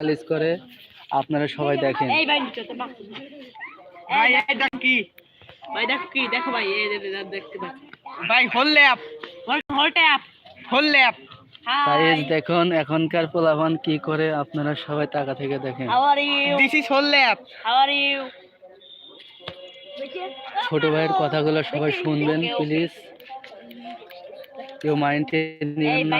গালিজ করে আপনারা সবাই দেখেন। এই ভাই ভাই এই দেখ কি। ভাই দেখো কি দেখো ভাই এই দেখতে পাচ্ছি। ভাই whole lap hold hold tap. Whole lap guys দেখুন এখনকার পোলাপান কি করে আপনারা সবাই টাকা থেকে দেখেন। How are you this is whole lap how are you ছোট ভাইয়ের কথাগুলো সবাই শুনবেন প্লিজ কেউ মাইন্ডে নেবেন না।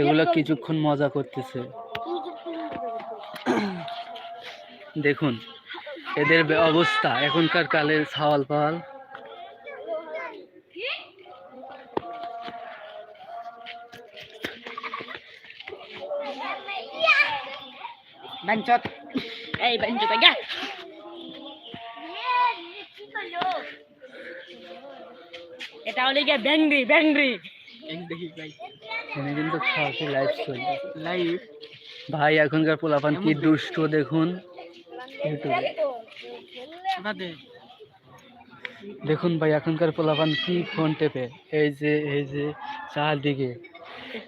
এগুলো কিছুক্ষণ মজা করতেছে। দেখুন এদের অবস্থা এখনকার কালের ছাওয়াল পাওয়াল এই এটা হলে গিয়া ব্যাংরি ব্যাংরি। এখানে কিন্তু খাওয়াতে লাইভ চলছে লাইভ ভাই এখনকার পোলাপান কি দুষ্ট দেখুন? দেখুন ভাই এখনকার পোলাপান কি ফোন টেপে। এই যে এই যে চারদিকে।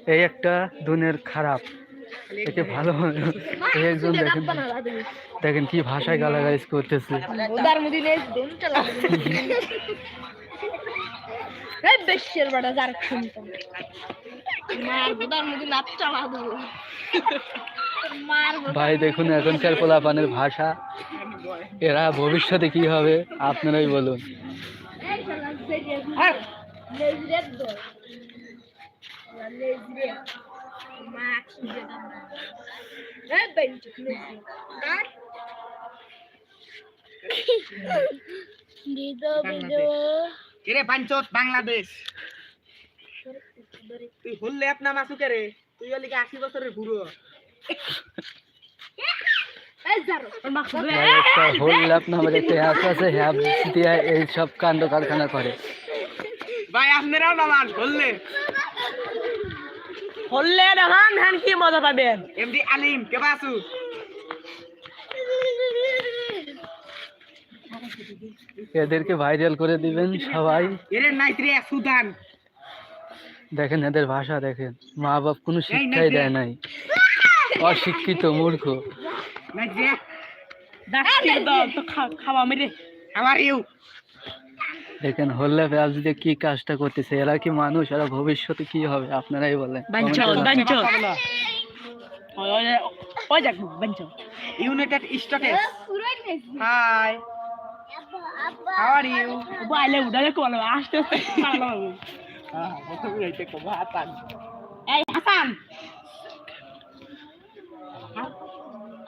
এই একটা দুনের খারাপ। একে ভালো এই একজন দেখেন। দেখেন কি ভাষায় গালাগালিজ করতেছে। এই বেশের বড় যার শুনতাম মার উদার মুদি নাচ চালা দেবো ভাই দেখুন এখনকার পোলাপানের ভাষা। এরা ভবিষ্যতে কি হবে আপনারাই বলুন। কিরে বাঞ্চত বাংলাদেশ? তুই হোল ল্যাপ নাম আসু রে? তুই হলি কি আশি বছরের বুড়ো। এই জারো মাক্স ভাই একটা হোল ল্যাপ নামের একটা অ্যাপ আছে অ্যাপ দিয়ে এই সব কাণ্ড কারখানা করে। ভাই আপনারাও নামান হোললে হললে দেখান হ্যান কি মজা পাবেন? এমডি আলিম কেবা আসু এদেরকে ভাইরাল করে দিবেন সবাই। এরে নাইত্রে সুদান। দেখেন এদের ভাষা দেখেন। মা বাপ কোনো শিক্ষাই দেয় নাই। অশিক্ষিত মূর্খ। দেখেন হল্লা অ্যাপ দিয়ে কি কাজটা করতেছে এরা কি মানুষ? এরা ভবিষ্যতে কি হবে? আপনারাই বলেন। বাঞ্চো Comment করে দেখ বাঞ্চো United States hi how are you বাইলে উড়ালে কোন আসতে আসতে ভালো হবে এই হাসান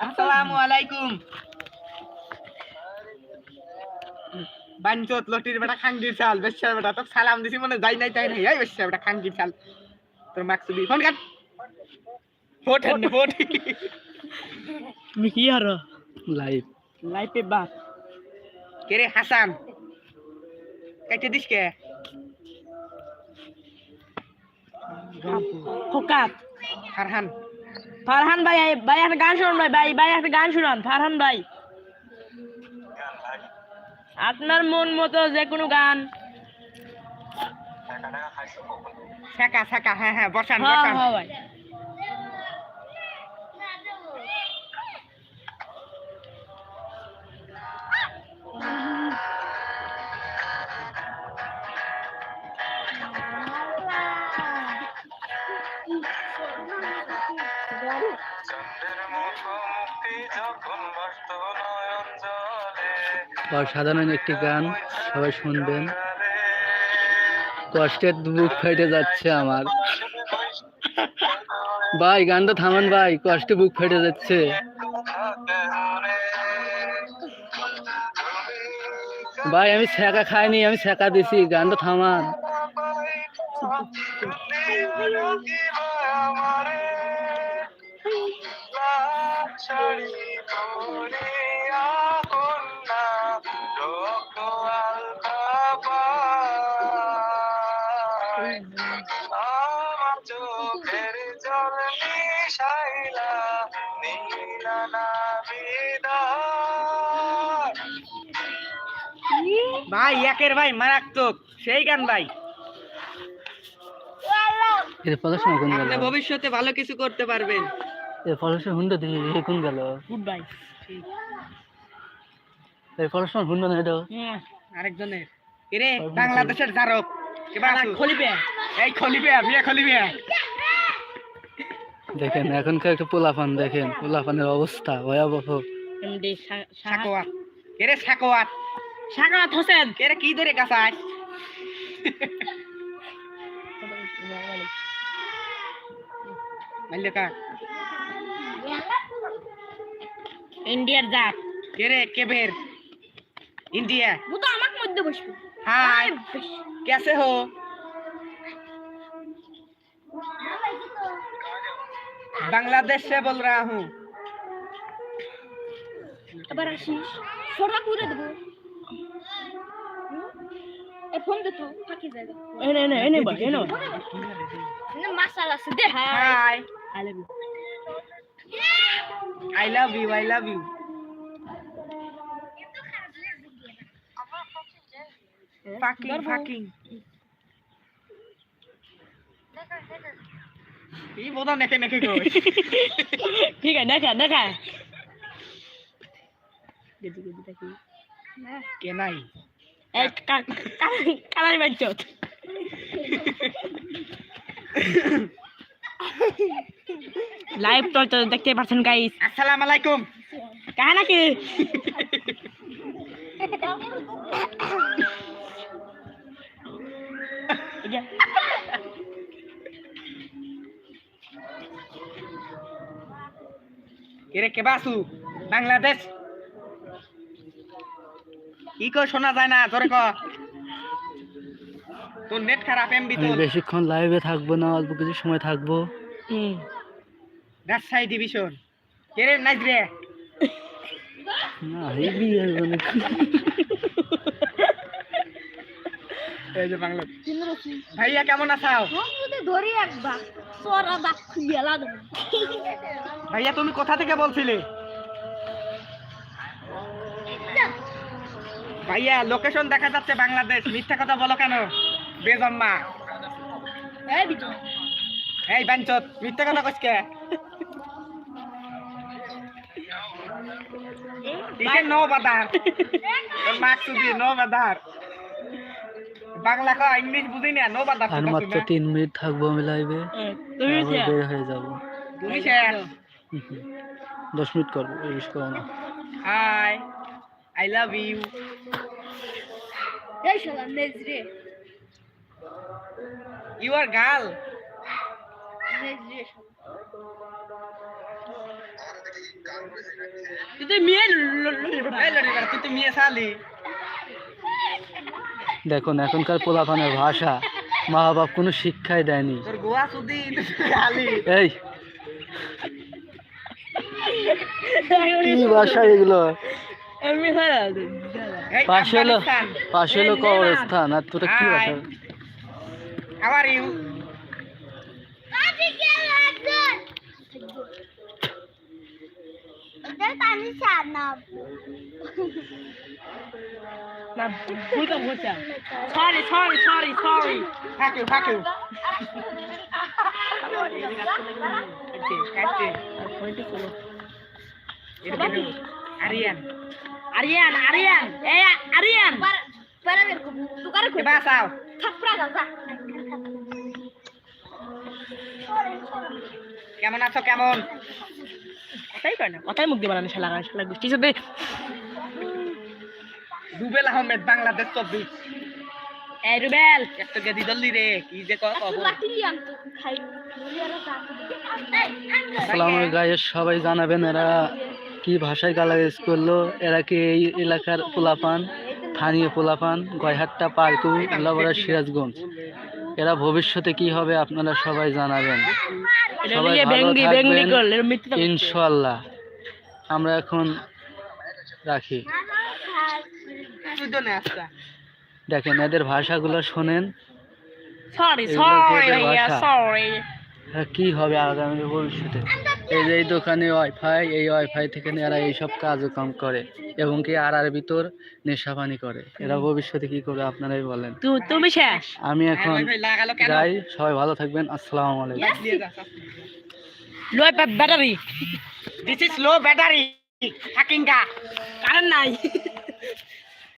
আসসালামু আলাইকুম বাঞ্চত লটির বেটা খাঙ্গির চাল বেশ্যার বেটা তো সালাম দিছি মনে যাই নাই তাই নাই এই বেশ্যার বেটা খাঙ্গির চাল। তোর মাকসু দি ফোন কাট। ফোট হেন ফোট। তুমি কি আর লাইভ লাইফে বাস কে রে হাসান? কাইতে দিস কে? ফোকাত ফারহান। ফারহান ভাই ভাই একটা গান শুনুন ভাই ভাই ভাই একটা গান শুনান ফারহান ভাই। আপনার মন মতো যে কোনো গান। শেখা শেখা হ্যাঁ হ্যাঁ বসান হ্যাঁ বসান। হ্যাঁ ভাই। অসাধারণ একটি গান সবাই শুনবেন। কষ্টের বুক ফেটে যাচ্ছে আমার। ভাই, গানটা থামান ভাই, কষ্টে বুক ফেটে যাচ্ছে। ভাই, আমি ছেঁকা খাইনি, আমি ছেঁকা দিছি, গানটা থামান। ভাই একের ভাই মারাত্মক। সেই গান ভাই। এর পড়াশোনা কোন গেল? ভবিষ্যতে ভালো কিছু করতে পারবেন। এই পড়াশোনা হুন্ডা দিয়ে এ কোন গেল? গুড বাই এই পড়াশোনা হুন্ডা না এটা আরেকজনের। এরে বাংলাদেশের জারক। এবার। খলিপে এই খলিবে বিয়ে খলিবে। দেখেন এখনকার একটা পোলাপান দেখেন পোলাপানের অবস্থা ভয়াবহ। এরে হোসেন। এরে কি ধরে ইন্ডিয়ার জাত। কেরে কেবের ইন্ডিয়া। ও মধ্যে বসবে। হ্যাঁ কেসে হো। बांग्लादेश से बोल रहा हूँ এবার আসিস সোটা করে দেবো এ ফোন দে তো ফাঁকি যায় এনে এনে এনে বা এনে এনে মাসালা আছে দে hi hi I love you I love you I love you fucking fucking এই বোধা নেকে নেকে কই ঠিক আছে দেখা দেখা। গেদি গেদি দেখি। কে নাই? এই কালার বাচ্চত লাইভ তো তো দেখতে পাচ্ছেন গাইস আসসালামু আলাইকুম। কাহা নাকি? রে কে বাসু? বাংলাদেশ। কি কো শোনা যায় না তোরে ক। তোর নেট খারাপ এমবি তো তোর। বেশিক্ষণ লাইভে থাকব না অল্প কিছু সময় থাকব। হুম। রাজশাহী ডিভিশন কে রে নাইস রে না মানে এই যে বাংলা। ভাইয়া কেমন আছাও ধরি একবার। সরা ভাইয়া তুমি কোথা থেকে বলছিলে? ভাইয়া লোকেশন দেখা যাচ্ছে বাংলাদেশ। মিথ্যা কথা বলো কেন? বেজম্মা। এই বাঞ্চত মিথ্যা কথা কইছকে ইসে নো বাদার মাক সুদি নো বাদার বাংলা কা ইংলিশ বুঝি না নো বাদার আর মাত্র তিন মিনিট থাকব আমি লাইভে তুমি বের হয়ে যাব। তুমি শেষ। হুম। দশ মিনিট করব বেশ করব না। Hi I love you. এই শালা নেজরে। ইউ আর গার্ল নেজরে তুই মেয়ে তুই মেয়ে শালি। দেখুন এখনকার পোলাপানের ভাষা মা বাপ কোনো শিক্ষাই দেয়নি। এই। কি ভাষা এগুলো? পাশে হলো পাশে হলো কবরস্থান আর তোরা কি ভাষা? হাউ আর ইউ না ভুলটা ভুলটা সরি সরি সরি সরি থাক ইউ থাক ইউ কাটে এটা কেন আরিয়ান আরিয়ান আরিয়ান এই আরিয়ান para ver দাদা কেমন আছো? কেমন? কথাই কয় না? কথাই মুখ দিয়ে বানানো শালা শালা গোষ্ঠী সাথে রুবেল আহমেদ বাংলাদেশ চব্বিশ। এই রুবেল একটা গেদি দল্লি রে? কি যে সবাই জানাবেন এরা কি ভাষায় গালাগাজ করল? এরা কি এই এলাকার পোলাপান? স্থানীয় পোলাপান? গয়হাট্টা পার্কু লাবরা সিরাজগঞ্জ। এরা ভবিষ্যতে কি হবে আপনারা সবাই জানাবেন। সবাই ভালো বেঙ্গি বেঙ্গি থাকবেন। ইনশাল্লাহ আমরা এখন রাখি। দেখেন এদের ভাষাগুলো শোনেন। এরা কি হবে আগামী ভবিষ্যতে? এই যে এই দোকানে ওয়াইফাই এই ওয়াইফাই থেকে এরা এইসব কাজকর্ম করে এবং কি আর আর ভিতর নেশাপানি করে। এরা ভবিষ্যতে কি করবে আপনারাই বলেন। তুমি শেষ? আমি এখন যাই সবাই ভালো থাকবেন আসসালামু আলাইকুম। Low battery this is low battery হাকিংকা current নাই।